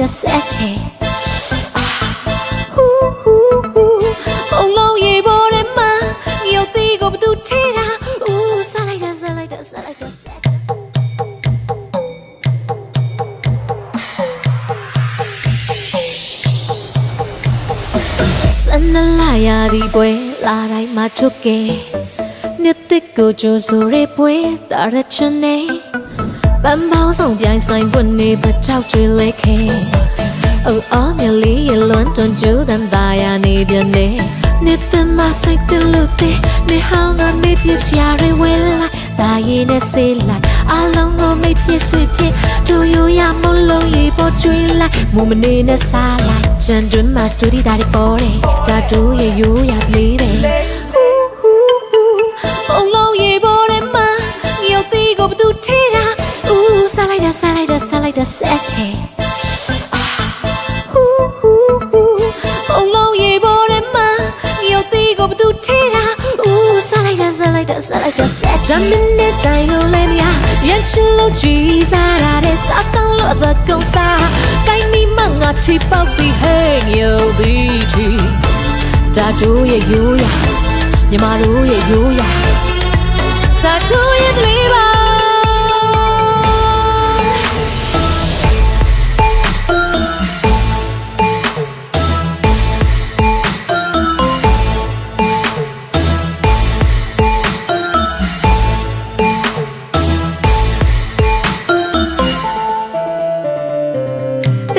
the setting ဟူးဟူးဟူးအုံလုံးရေပေါ်ထဲမှာရုပ်သီးကိုဘသူထဲတာဦးဆက်လိုက်တာဆက်လိုက်တာဆက်လိုက်တာ setting စနလာရသည်ပွဲလာတိုင်းမှာထုတ်ကဲနှစ်သက်ကိုကြိုးဆိုရဲပွဲတာရချင်နေ ပန်းပေါင်းဆောင်ပြိုင်ဆိုင်ပွနေပထောက်တွေလဲခဲအိုးအော်မြလေးရလွန်တွန်ကျူတန်သားရနေပြနေနှစ်သက်မဆိုင်တလို့တဲ့နေဟောင်းကမေးပြစရာတွေဝဲလိုက်ဒါရည်နဲ့ဆေးလိုက်အလုံးကိုမေးပြဆွေဖြစ်တို့ရရမလုံးရေပေါ်ကျွေးလိုက်မူမနေနဲ့စားလိုက်ချန်တွင်မှာစတူဒီဒါတွေပေါ်တယ်ဒါတို့ရရိုးရကလေးပဲဟူးဟူးဟူးအုံလုံးရေပေါ်ထဲမှာရုပ်သီးကိုဘသူထဲ တာဦးစားလိုက်တာစားလိုက်တာစားလိုက်တာဆက်ချေဟူးဟူးဟူးအုံလုံးရေပေါ်ထဲမှာရုပ်သီးကိုဘသူထဲတာဦးစားလိုက်တာစားလိုက်တာစားလိုက်တာဆက်ချင်တဲ့တိုင်းလို့လဲမြာရန်ချင်လို့ကြည်စားရတဲ့စားကောင်းလို့အသက်ကုန်စားကိုင်းမိမငါချိပေါက်ပြီးဟဲ့ညိုပြီးချီတာတို့ရဲ့ရိုးရာမြမတို့ရဲ့ရိုးရာ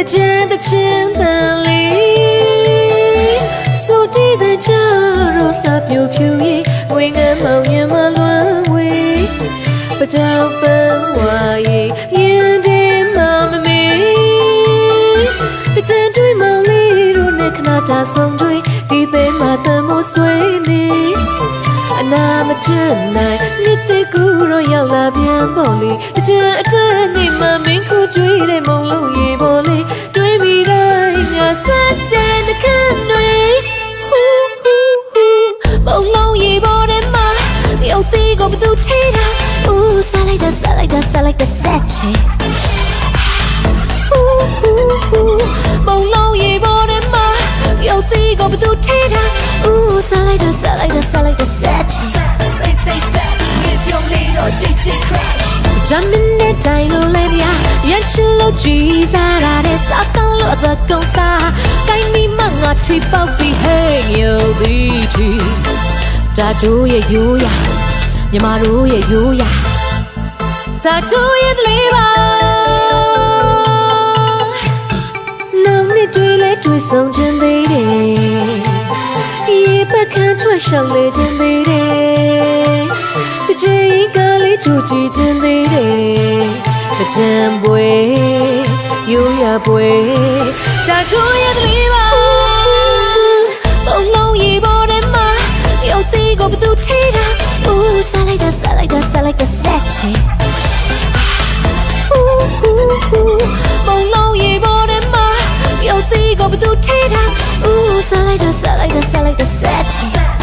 the chin the chin the li so di the charo la pyo pyo yi ngwe nga mong yin ma luan wei pa dao ban wa yi yin de ma ma me the chin dui ma li ru ne khna ta song dui di te ma ta mo swai ni အနာမချင်နိုင်နှစ်သက်ကူတော့ရောက်လာပြန်ပေါ်လေတချင်အတက်နေမှမင်းခုကျွေးတဲ့မုံလုံးရေပေါ်လေတွေးမိတိုင်းငါဆက်တဲ့နှခမ်းတွေဟူးဟူးဟူးမုံလုံးရေပေါ်ထဲမှာဒီအုပ်သေးကိုဘသူထိတာဦးစားလိုက်တာစားလိုက်တာစားလိုက်တာဆက်ချေဟူးဟူးဟူးမုံလုံးရေပေါ်ထဲမှာရုပ်သီးကိုဘသူထဲတာဦးစားလိုက်တာ တိုင်းလို့လဲဗျာရန်ချင်လို့ကြည်စားရတဲ့စားကောင်းလို့အသက်ကုန်စားကိုင်းမိမငါချိပေါက်ပြီးဟဲ့ညိုပြီးချီတာတို့ရဲ့ရိုးရာမြမတို့ရဲ့ရိုးရာတာတို့ရဲ့လေးပါနောင်နှစ်တွေလဲတွေ့ဆုံခြင်းသေးတယ်ရေပကန်းထွက်ရှောင်လေခြင်းသေးတယ်တ ချင်ကလေးကြူကြည်ခြင်းသေးတယ်တချင်ပွဲရိုးရပွဲတာတို့ရဲ့ကလေးပါဘုံလုံးရေပေါ်ထဲမှာရုပ်သေးကိုဘသူထိတာဦးစားလိုက်တာစားလိုက်တာစားလိုက်တာဆက်ချင်ဟူးဟူးဟူးမုံလုံးရေပေါ်ထဲမှာရုပ်သီးကိုဘသူထဲတာဦးစားလိုက်တာစားလိုက်တာစားလိုက်တာဆက်ချ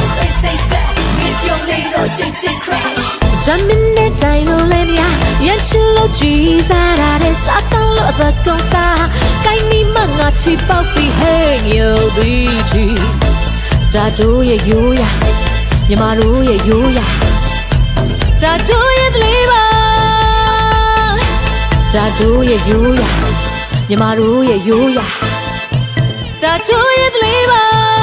crash ဂျမင်းနဲ့တိုင်းလို့လဲမြာရန်ချင်လို့ကြည်စားရတဲ့စားကောင်းလို့အသက်ကုန်စားကိုင်းမိမငါချိပေါက်ပြီးဟဲ့ညိုပြီးချီတာတို့ရဲ့ရိုးရာမြမတို့ရဲ့ရိုးရာတာတို့ရဲ့လေးပါတာတို့ရဲ့ရိုးရာမြမတို့ရဲ့ရိုးရာတာတို့ရဲ့လေးပါ